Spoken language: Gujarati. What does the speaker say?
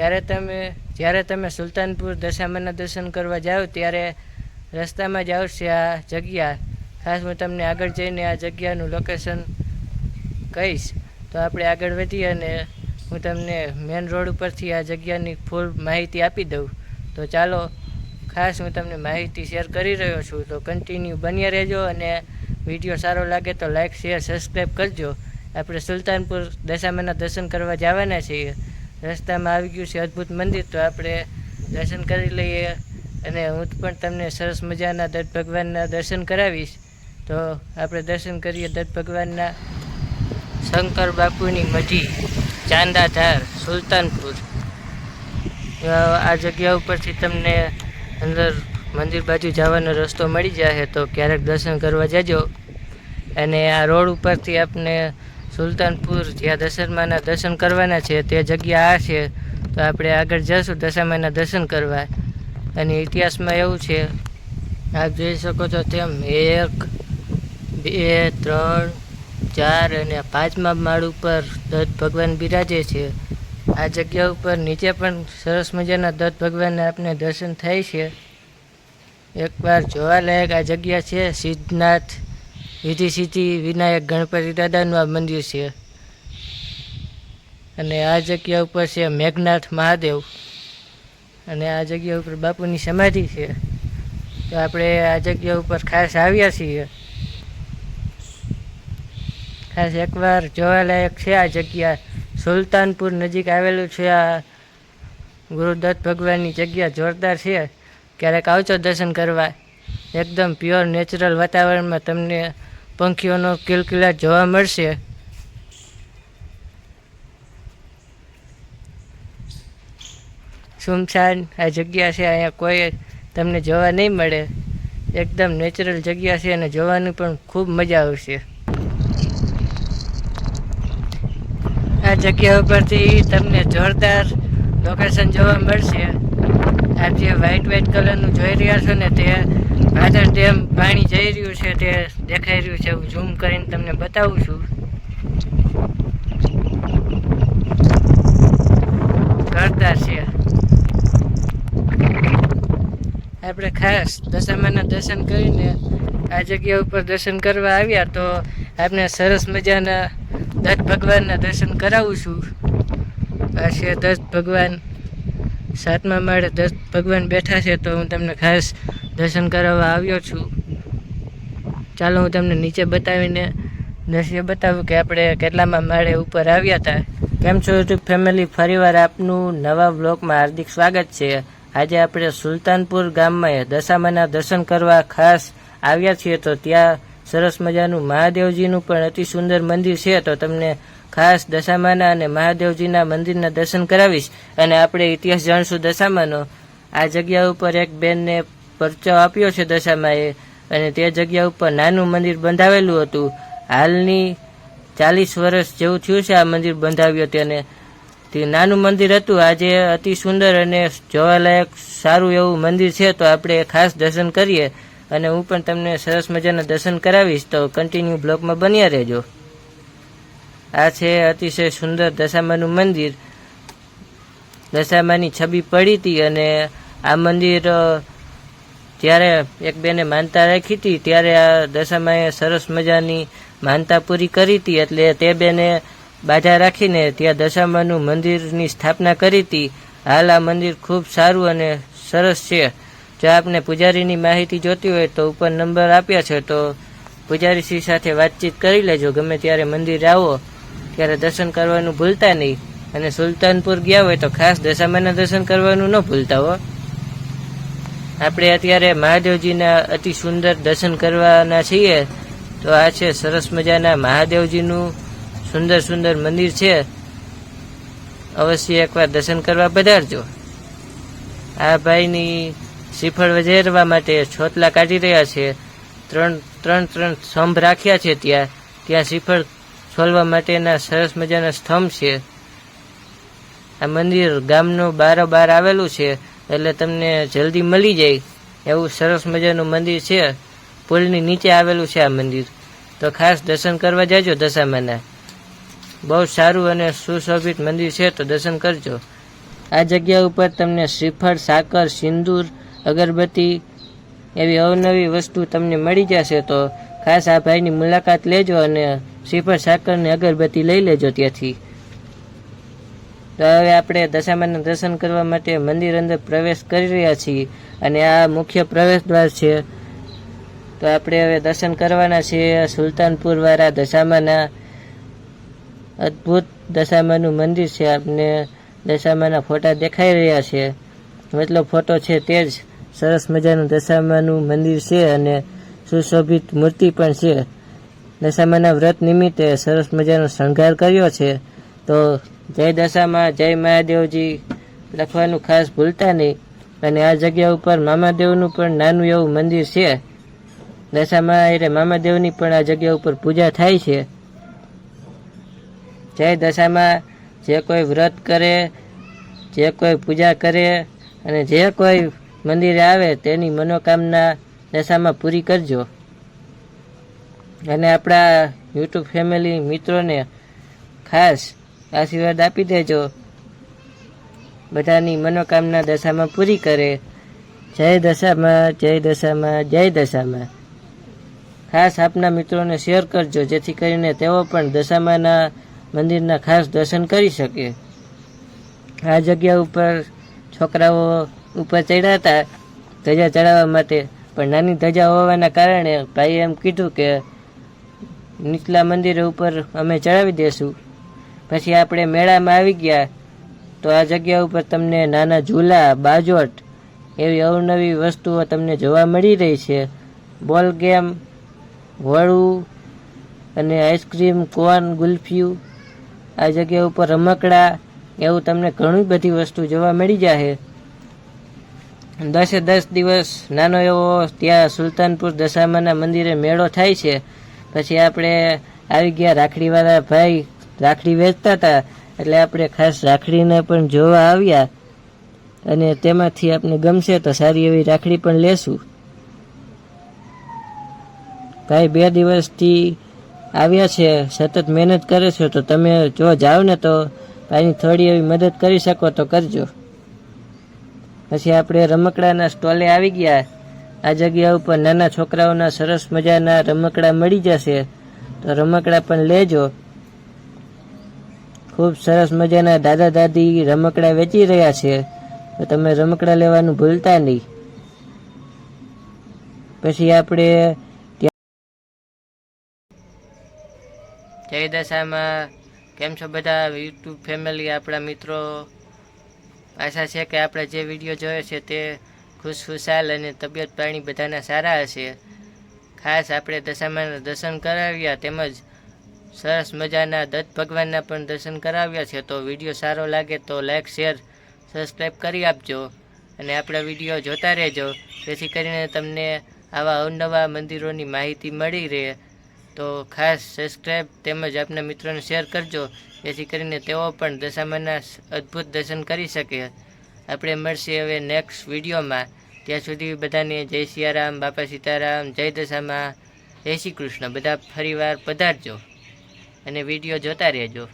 જ્યારે તમે જ્યારે તમે સુલતાનપુર દશામાના દર્શન કરવા જાઓ, ત્યારે રસ્તામાં જ આવશે આ જગ્યા. ખાસ હું તમને આગળ જઈને આ જગ્યાનું લોકેશન કહીશ. તો આપણે આગળ વધીએ અને હું તમને મેન રોડ ઉપરથી આ જગ્યાની ફૂલ માહિતી આપી દઉં. તો ચાલો, ખાસ હું તમને માહિતી શેર કરી રહ્યો છું. તો કન્ટિન્યુ બન્યા રહેજો અને વીડિયો સારો લાગે તો લાઇક શેર સબસ્ક્રાઈબ કરજો. આપણે સુલતાનપુર દશામાના દર્શન કરવા જવાના છીએ. રસ્તામાં આવી ગયું છે અદ્ભુત મંદિર. તો આપણે દર્શન કરી લઈએ અને હું પણ તમને સરસ મજાના દત્ત ભગવાનના દર્શન કરાવીશ. તો આપણે દર્શન કરીએ દત્ત ભગવાનના. શંકર બાપુની મઢી ચાંદાધાર સુલતાનપુર. આ જગ્યા ઉપરથી તમને અંદર મંદિર બાજુ જવાનો રસ્તો મળી જાય તો ક્યારેક દર્શન કરવા જજો. અને આ રોડ ઉપરથી આપણે સુલતાનપુર, જ્યાં દશરમાના દર્શન કરવાના છે, તે જગ્યા આ છે. તો આપણે આગળ જઈશું દશામાના દર્શન કરવા. અને ઇતિહાસમાં એવું છે, આપ જોઈ શકો છો તેમ એક, બે, ત્રણ, ચાર અને પાંચમા માળ ઉપર દત્ત ભગવાન બિરાજે છે. આ જગ્યા ઉપર નીચે પણ સરસ મજાના દત્ત ભગવાનના આપણે દર્શન થાય છે. એકવાર જોવાલાયક આ જગ્યા છે સિદ્ધનાથ. વિધિ સિદ્ધિ વિનાયક, ગણપતિ દાદાનું આ મંદિર છે. અને આ જગ્યા ઉપર છે મેઘનાથ મહાદેવ. અને આ જગ્યા ઉપર બાપુની સમાધિ છે. તો આપણે આ જગ્યા ઉપર ખાસ આવ્યા છીએ. ખાસ એકવાર જોવાલાયક છે આ જગ્યા. સુલતાનપુર નજીક આવેલું છે આ ગુરુદત્ત ભગવાનની જગ્યા જોરદાર છે. ક્યારેક આવજો દર્શન કરવા. એકદમ પ્યોર નેચરલ વાતાવરણમાં તમને પંખીઓનો કિલકિલાટ જોવા મળશે. સુમસાન, આ જગ્યા છે, અહીંયા કોઈ તમને જોવા નહીં મળે. એકદમ નેચરલ જગ્યા છે અને જોવાની પણ ખૂબ મજા આવશે. આ જગ્યા ઉપરથી તમને જોરદાર લોકેશન જોવા મળશે. આ જે વ્હાઇટ વ્હાઇટ કલરનું જોઈ રહ્યા છો ને તે ભાદર ડેમ પાણી જઈ રહ્યું છે તે દેખાઈ રહ્યું છે. હું ઝૂમ કરીને તમને બતાવું છું. કરતા છે. આપણે ખાસ દશામાના દર્શન કરીને આ જગ્યા ઉપર દર્શન કરવા આવ્યા તો આપણે સરસ મજાના દત્ત ભગવાનના દર્શન કરાવું છું. આ છે દત્ત ભગવાન. સાતમા માળે દત્ત ભગવાન બેઠા છે તો હું તમને ખાસ દર્શન કરાવવા આવ્યો છું. ચાલો હું તમને નીચે બતાવીને દ્રશ્ય બતાવું કે આપણે કેટલામાં માળે ઉપર આવ્યા હતા. કેમ છો યુટ્યુબ ફેમિલી ફરીવાર આપનું નવા બ્લોગમાં હાર્દિક સ્વાગત છે. આજે આપણે સુલતાનપુર ગામમાં દશામાના દર્શન કરવા ખાસ આવ્યા છીએ તો ત્યાં સરસ મજાનું મહાદેવજીનું પણ અતિ સુંદર મંદિર છે તો તમને ખાસ દશામાના અને મહાદેવજીના મંદિરના દર્શન કરાવીશ. અને આપણે ઇતિહાસ જાણશું દશામાનો. આ જગ્યા ઉપર એક બેનને પરચો આપ્યો છે દશામાએ અને તે જગ્યા ઉપર નાનું મંદિર બંધાવેલું હતું. હાલની ચાલીસ વર્ષ જેવું થયું છે આ મંદિર બંધાવ્યો તેને તે નાનું મંદિર હતું. આજે અતિ સુંદર અને જોવાલાયક, સારું એવું મંદિર છે. તો આપણે ખાસ દર્શન કરીએ અને હું પણ તમને સરસ મજાના દર્શન કરાવીશ. તો કન્ટિન્યુ બ્લોગમાં બન્યા રહેજો. આ છે અતિશય સુંદર દશામાનું મંદિર. દશામાની છબી પડી હતી અને આ મંદિર અ, જ્યારે એક બેને માનતા રાખી હતી. ત્યારે આ દશામાએ સરસ મજાની માનતા પૂરી કરી હતી એટલે તે બેને બાધા રાખીને ત્યાં દશામાનું મંદિરની સ્થાપના કરી હતી. હાલ આ મંદિર ખૂબ સારું અને સરસ છે. જો આપને પૂજારીની માહિતી જોતી હોય તો ઉપર નંબર આપ્યા છે તો પૂજારીશ્રી સાથે વાતચીત કરી લેજો. ગમે ત્યારે મંદિર આવો ત્યારે દર્શન કરવાનું ભૂલતા નહીં. અને સુલતાનપુર ગયા હોય તો ખાસ દશામાના દર્શન કરવાનું ન ભૂલતા હો. આપણે અત્યારે મહાદેવજીના અતિ સુંદર દર્શન કરવાના છીએ. તો આ છે સરસ મજાના મહાદેવજીનું સુંદર સુંદર મંદિર છે. અવશ્ય એકવાર દર્શન કરવા પધારજો. આ ભાઈની શ્રીફળ વજેરવા માટે છોતલા કાઢી રહ્યા છે. ત્રણ ત્રણ ત્રણ સ્તંભ રાખ્યા છે ત્યાં. ત્યાં શ્રીફળ છોલવા માટેના સરસ મજાના સ્તંભ છે. આ મંદિર ગામનું બારોબાર આવેલું છે. એટલે તમને જલ્દી મળી જાય. એવું સરસ મજાનું મંદિર છે. પુલની નીચે આવેલું છે આ મંદિર. તો ખાસ દર્શન કરવા જાજો દશામાના. બહુ સારું અને સુશોભિત મંદિર છે, તો દર્શન કરજો. આ જગ્યા ઉપર તમને શ્રીફળ, સાકર, સિંદૂર, અગરબત્તી એવી અવનવી વસ્તુ તમને મળી જશે તો ખાસ આ ભાઈની મુલાકાત લેજો અને શ્રીફળ સાકરની અગરબત્તી લઈ લેજો ત્યાંથી. તો હવે આપણે દશામાના દર્શન કરવા માટે મંદિર અંદર પ્રવેશ કરી રહ્યા છીએ અને આ મુખ્ય પ્રવેશ દ્વાર છે. તો આપણે હવે દર્શન કરવાના છીએ સુલતાનપુર વાળા દશામાના અદ્ભુત દશામાનું મંદિર છે. આપને દશામાના ફોટા દેખાઈ રહ્યા છે. મતલબ ફોટો છે તે જ સરસ મજાનું દશામાનું મંદિર છે અને સુશોભિત મૂર્તિ પણ છે. દશામાના વ્રત નિમિત્તે સરસ મજાનો શણગાર કર્યો છે. તો જય દશામાં જય મહાદેવજી લખવાનું ખાસ ભૂલતા નહીં. અને આ જગ્યા ઉપર મામાદેવનું પણ નાનું એવું મંદિર છે. દશામાં એટલે મામાદેવની પણ આ જગ્યા ઉપર પૂજા થાય છે. જય દશામાં જે કોઈ વ્રત કરે, જે કોઈ પૂજા કરે અને જે કોઈ મંદિરે આવે તેની મનોકામના દશામાં પૂરી કરજો. અને આપણા યુટ્યુબ ફેમિલી મિત્રોને ખાસ આશીર્વાદ આપી દેજો. બધાની મનોકામના દશામાં પૂરી કરે. જય દશામાં જય દશામાં જય દશામાં. ખાસ આપના મિત્રોને શેર કરજો, જેથી કરીને તેઓ પણ દશામાના મંદિરના ખાસ દર્શન કરી શકે. આ જગ્યા ઉપર છોકરાઓ ઉપર ચડ્યા હતા. ધજા ચડાવવા માટે. પણ નાની ધજા હોવાના કારણે ભાઈએ એમ કીધું કે નીચલા મંદિર ઉપર અમે ચડાવી દેશું. પછી આપણે મેળામાં આવી ગયા તો આ જગ્યા ઉપર તમને નાના ઝૂલા, બાજોટ એવી અવનવી વસ્તુઓ તમને જોવા મળી રહી છે. બોલ ગેમ વળું અને આઈસ્ક્રીમ, કોન ગુલ્ફિયું આ જગ્યા ઉપર રમકડા એવું તમને ઘણી બધી વસ્તુ જોવા મળી જશે દસે દસ દિવસ નાનો એવો ત્યાં સુલતાનપુર દશામાના મંદિરે મેળો થાય છે. પછી આપણે આવી ગયા રાખડીવાળા ભાઈ રાખડી વેચતા હતા. એટલે આપણે ખાસ રાખડીને પણ જોવા આવ્યા. અને તેમાંથી આપણે ગમશે તો સારી એવી રાખડી પણ લેશું. ભાઈ બે દિવસથી આવ્યા છે, સતત મહેનત કરે છે, તો તમે જો જાઓ ને તો ભાઈની થોડી એવી મદદ કરી શકો તો કરજો. પછી આપણે રમકડાના સ્ટોલે આવી ગયા. આ જગ્યા ઉપર નાના છોકરાઓના સરસ મજાના રમકડા મળી જશે. તો રમકડા પણ લેજો. ખૂબ સરસ મજાના દાદા દાદી રમકડા વેચી રહ્યા છે. તો તમે રમકડા લેવાનું ભૂલતા નહીં. પછી આપણે જય દશામાં. કેમ છો બધા? યુટ્યુબ ફેમિલી આપણા મિત્રો. આશા છે કે આપણે જે વીડિયો જોયો છે તે ખુશખુશાલ અને તબિયત પાણી બધાના સારા હશે. ખાસ આપણે દશામાના દર્શન કરાવ્યા તેમજ સરસ મજાના દત્ત ભગવાનના પણ દર્શન કરાવ્યા છે. તો વીડિયો સારો લાગે તો લાઇક શેર સબસ્ક્રાઈબ કરી આપજો. અને આપણા વીડિયો જોતા રહેજો. જેથી કરીને તમને આવા અવનવા મંદિરોની માહિતી મળી રહે. તો ખાસ સબસ્ક્રાઈબ તેમજ આપના મિત્રોને શેર કરજો. જેથી કરીને તેઓ પણ દશામાના અદ્ભુત દર્શન કરી શકે. આપણે મળશે હવે નેક્સ્ટ વિડીયોમાં. ત્યાં સુધી બધાને જય સિયારામ, બાપા સીતારામ, જય દશામાં. જય શ્રી કૃષ્ણ. બધા ફરીવાર પધારજો. અને વીડિયો જોતા રહેજો.